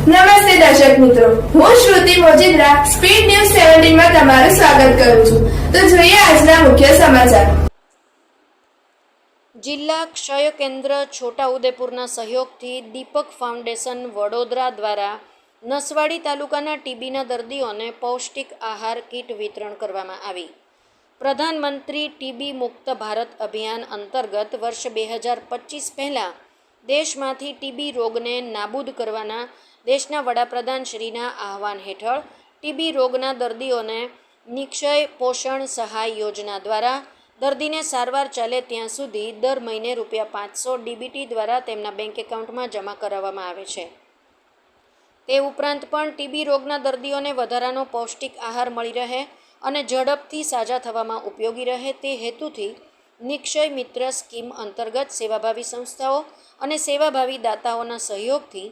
નમસ્તે દર્શક મિત્રો. હું શ્રુતિ મોજીદ્રા, સ્પીડ ન્યૂઝ સેવન્ટીનમાં તમારું સ્વાગત કરું છું. તો જોઈએ આજના મુખ્ય સમાચાર. જિલ્લા ક્ષય કેન્દ્ર છોટાઉદેપુરના સહયોગથી દીપક ફાઉન્ડેશન વડોદરા દ્વારા નસવાડી તાલુકાના ટીબીના દર્દીઓને પૌષ્ટિક આહાર કીટ વિતરણ કરવામાં આવી. પ્રધાનમંત્રી ટીબી મુક્ત ભારત અભિયાન અંતર્ગત વર્ષ બે હજાર પચીસ પહેલાં દેશમાંથી ટીબી રોગને નાબૂદ કરવાના દેશના વડાપ્રધાન શ્રીના આહવાન હેઠળ ટીબી રોગના દર્દીઓને નિક્ષય પોષણ સહાય યોજના દ્વારા દર્દીને સારવાર ચાલે ત્યાં સુધી દર મહિને રૂપિયા પાંચસો ડીબીટી દ્વારા તેમના બેંક એકાઉન્ટમાં જમા કરાવવામાં આવે છે. તે ઉપરાંત પણ ટીબી રોગના દર્દીઓને વધારાનો પૌષ્ટિક આહાર મળી રહે અને ઝડપથી સાજા થવામાં ઉપયોગી રહે તે હેતુથી નિક્ષય મિત્ર સ્કીમ અંતર્ગત સેવાભાવી સંસ્થાઓ અને સેવાભાવી દાતાઓના સહયોગથી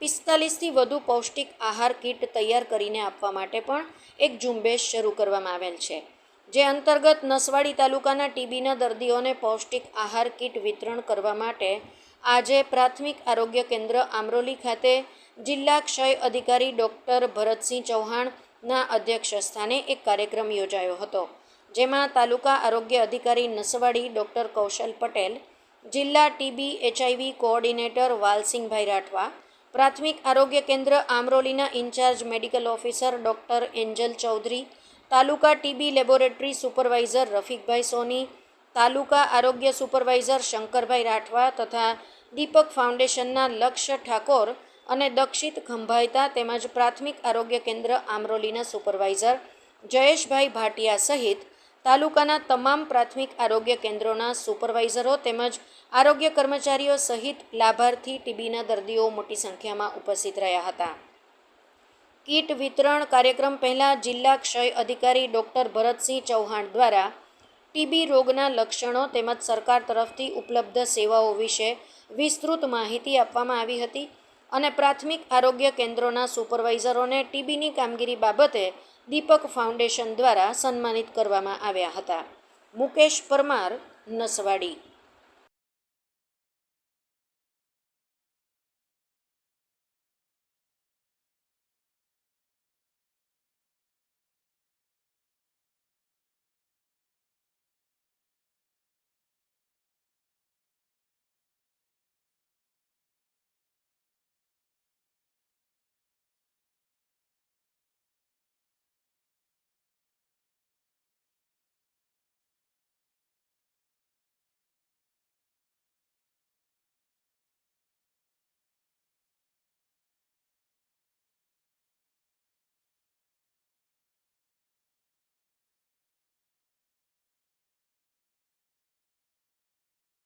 પિસ્તાલીસથી વધુ પૌષ્ટિક આહાર કીટ તૈયાર કરીને આપવા માટે પણ એક ઝુંબેશ શરૂ કરવામાં આવેલ છે, જે અંતર્ગત નસવાડી તાલુકાના ટીબીના દર્દીઓને પૌષ્ટિક આહાર કીટ વિતરણ કરવા માટે આજે પ્રાથમિક આરોગ્ય કેન્દ્ર આમરોલી ખાતે જિલ્લા ક્ષય અધિકારી ડૉક્ટર ભરતસિંહ ચૌહાણના અધ્યક્ષ સ્થાને એક કાર્યક્રમ યોજાયો હતો. જેમાં તાલુકા આરોગ્ય અધિકારી નસવાડી ડૉક્ટર કૌશલ પટેલ, જિલ્લા TB HIV coordinator Valsinhbhai Rathwa, પ્રાથમિક આરોગ્ય કેન્દ્ર આમરોલીના incharge medical officer doctor Angel Chaudhary, taluka TB laboratory supervisor Rafiqbhai Soni, taluka આરોગ્ય સુપરવાઇઝર શંકરભાઈ રાઠવા તથા દીપક ફાઉન્ડેશનના લક્ષ્ય ઠાકોર અને દક્ષિત ખંભાયતા તેમજ પ્રાથમિક આરોગ્ય કેન્દ્ર આમરોલીના સુપરવાઇઝર જયેશભાઈ ભાટિયા સહિત તાલુકાના તમામ પ્રાથમિક આરોગ્ય કેન્દ્રોના સુપરવાઇઝરો તેમજ આરોગ્ય કર્મચારીઓ સહિત લાભાર્થી ટીબીના દર્દીઓ મોટી સંખ્યામાં ઉપસ્થિત રહ્યા હતા. કીટ વિતરણ કાર્યક્રમ પહેલાં જિલ્લા ક્ષય અધિકારી ડૉક્ટર ભરતસિંહ ચૌહાણ દ્વારા ટીબી રોગના લક્ષણો તેમજ સરકાર તરફથી ઉપલબ્ધ સેવાઓ વિશે વિસ્તૃત માહિતી આપવામાં આવી હતી અને પ્રાથમિક આરોગ્ય કેન્દ્રોના સુપરવાઇઝરોને ટીબીની કામગીરી બાબતે દીપક ફાઉન્ડેશન દ્વારા સન્માનિત કરવામાં આવ્યા હતા. મુકેશ પરમાર નસવાડી.